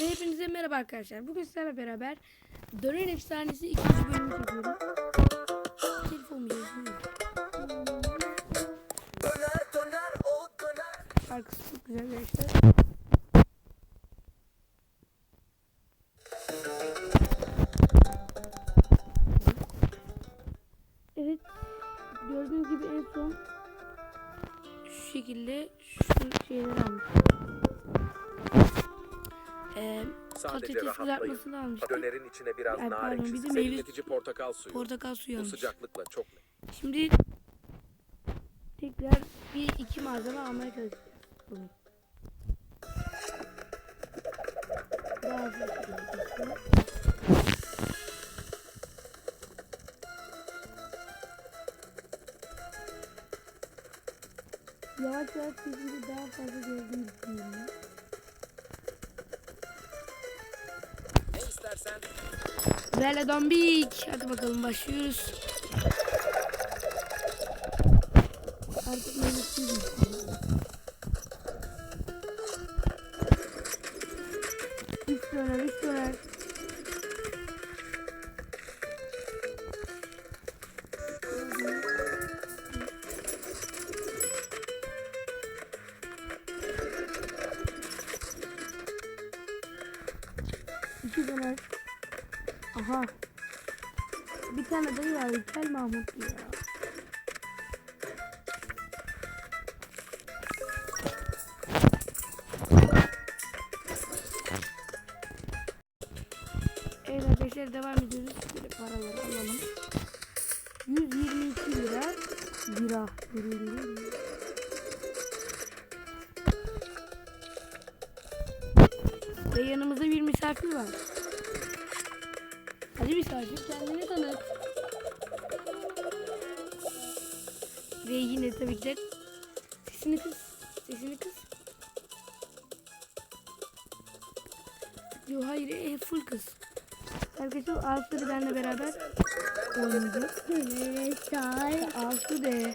Ve hepinize merhaba arkadaşlar. Bugün sizlerle beraber Döner Efsanesi ikinci bölümü çekiyorum. Telefon yazıyor. Döner. Şarkısı çok güzel arkadaşlar. Evet. Gördüğünüz gibi en son şu şekilde şu şeyleri almış. Sadece patates rahatlayın. kızartmasını. Dönerin içine biraz Ay, nar pardon, bir de ekşisi, meyve- serinletici portakal suyu. Portakal suyu Bu almış. sıcaklıkla çok Şimdi tekrar bir iki malzeme almaya çalışacağız. Bunu. Daha hızlı şekilde. Yavaş yavaş sesini daha fazla gördüğünü düşünüyorum. ben. Bella Dombik. Hadi bakalım başlıyoruz. Artık meyvesiyim. Üç üç Aha. Bir tane dayı var. Kel Mahmut ya. Evet arkadaşlar devam ediyoruz. Böyle paraları alalım. 122 lira. Lira. Lira. Ve yanımızda bir misafir var. Hadi misafir kendini tanıt. Ve yine tabii ki de sesini kız. Sesini kız. Yo hayır e, full kız. Arkadaşlar Alsu benle beraber oynayacak. Alsu de.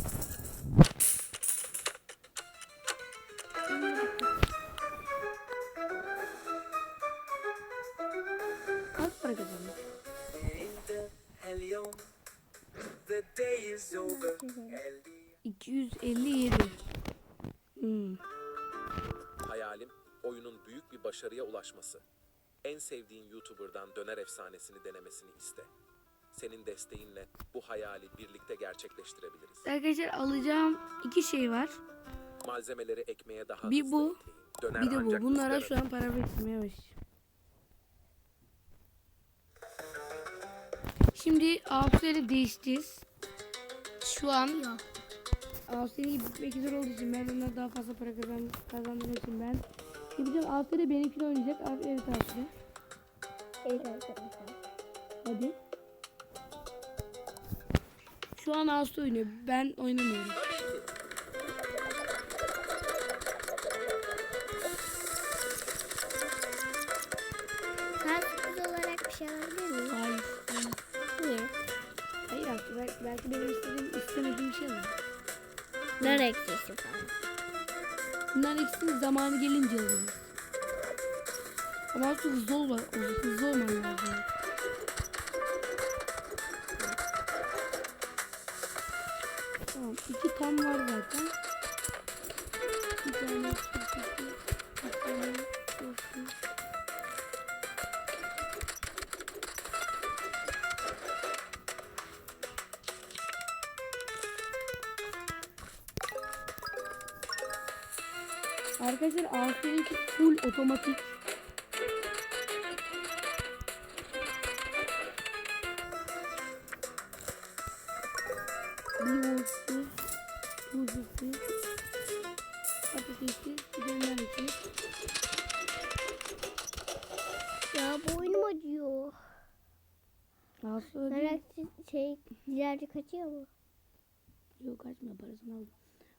257. Hmm. hayalim oyunun büyük bir başarıya ulaşması. En sevdiğin YouTuber'dan döner efsanesini denemesini iste. Senin desteğinle bu hayali birlikte gerçekleştirebiliriz. Arkadaşlar alacağım iki şey var. Malzemeleri ekmeğe daha Bir bu, ekleyin. Döner Bir de bu. Bunlara şu an para biriktirmeye başlayacağım. Şimdi Avustralya'yı değişeceğiz. Şu an Avustralya gitmek üzere olduğu için ben ondan daha fazla para kazan kazandığım için ben gideceğim Avustralya benimkini oynayacak. Abi evet Avustralya. Evet arkadaşlar. Hadi. Şu an Avustralya oynuyor. Ben oynamıyorum. Sürpriz olarak bir şey alabilir miyim? Nar ekşisi falan. Bunların ikisini zamanı gelince alırız. Ama aslında hızlı ol hızlı olman lazım. Tamam, iki tam var zaten. Bir tane bir Arkadaşlar Avrupa'daki full otomatik. Yoğurtsuz, tuzsuz, patatessiz, biberler için. ya boynum acıyor. Rahatsız öyle. Merak şey ileride kaçıyor mu? Yok kaçmıyor parasını aldım.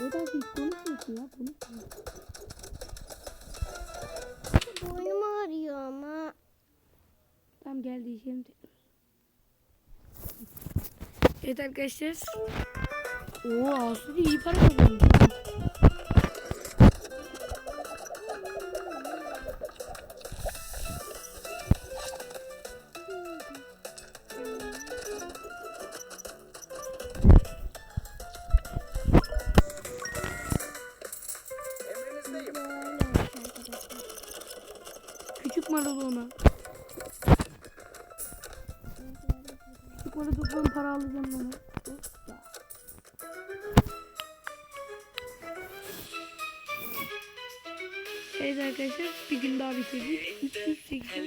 Asu hiç konuşmuyorsun ya konuşmuyor. Boynum ağrıyor ama. Tamam gel değişelim tekrar. Evet arkadaşlar. Oo Asu da iyi para kazanmış. Tutmalı onu. Tutmalı tutmalı para alacağım onu. Evet arkadaşlar bir gün daha bitirdik. 380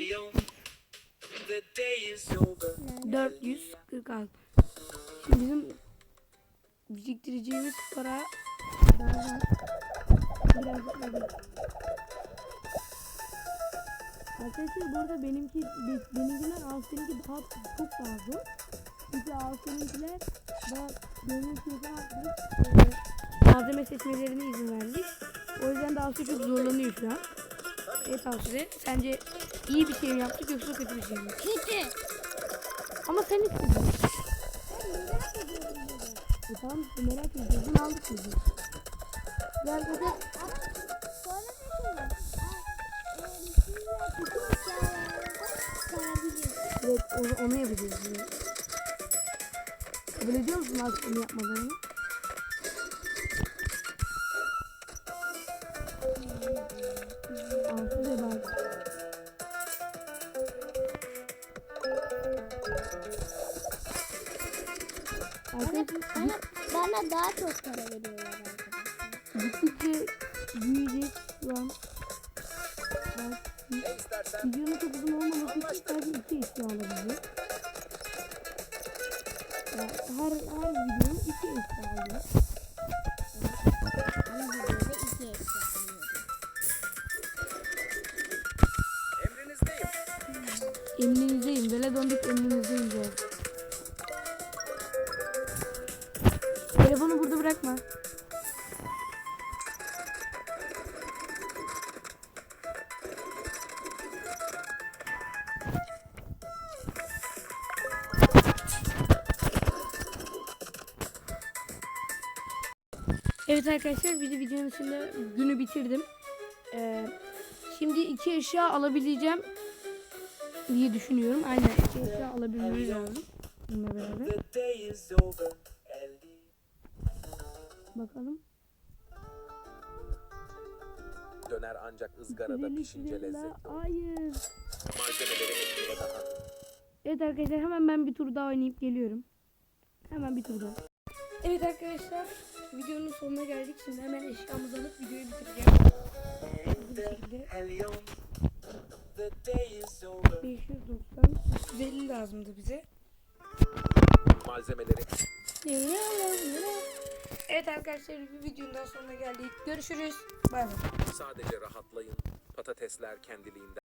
446 Şimdi bizim biriktireceğimiz para daha var. Biraz daha Arkadaşlar bu arada benimki be- benimkiler Asya'nınki daha çok zor. Çünkü Asya'nınkiler daha gönül atmış. E, malzeme seçmelerine izin verdik. O yüzden de Asya çok zorlanıyor şu an. Evet Asya sence iyi bir şey mi yaptık yoksa kötü bir şey mi? Kötü. Ama sen istedin. E tamam merak ediyorsun aldık bizi. Gel hadi. Sonra Evet onu, onu yapacağız. şimdi. Kabul ediyor musun artık onu yapmalarını? Bana, bana daha çok para veriyorlar arkadaşlar. gittikçe büyüyecek şu an. Bak, Ne istersen Videonun çok uzun olmaması için sadece iki eşya alabiliyor. Yani her, her videonun iki eşya alıyor. Ama videoda iki eşya alıyorum. emrinizdeyim. Emrinizdeyim. Vele döndük emrinizdeyim diyor. Telefonu burada bırakma. Evet arkadaşlar bir de videonun içinde günü bitirdim. Ee, şimdi iki eşya alabileceğim diye düşünüyorum. Aynen iki eşya alabilmemiz lazım. Bununla beraber. Bakalım. Döner ancak ızgarada pişince lezzetli olur. Hayır. Malzemeleri ekleye daha. Evet arkadaşlar hemen ben bir tur daha oynayıp geliyorum. Hemen bir tur daha. Evet arkadaşlar videonun sonuna geldik. Şimdi hemen eşyamızı alıp videoyu bitireceğim. Bu 590 350 lazımdı bize. Malzemeleri. Evet arkadaşlar bir videonun sonuna geldik. Görüşürüz. Bay bay. Sadece rahatlayın. Patatesler kendiliğinden.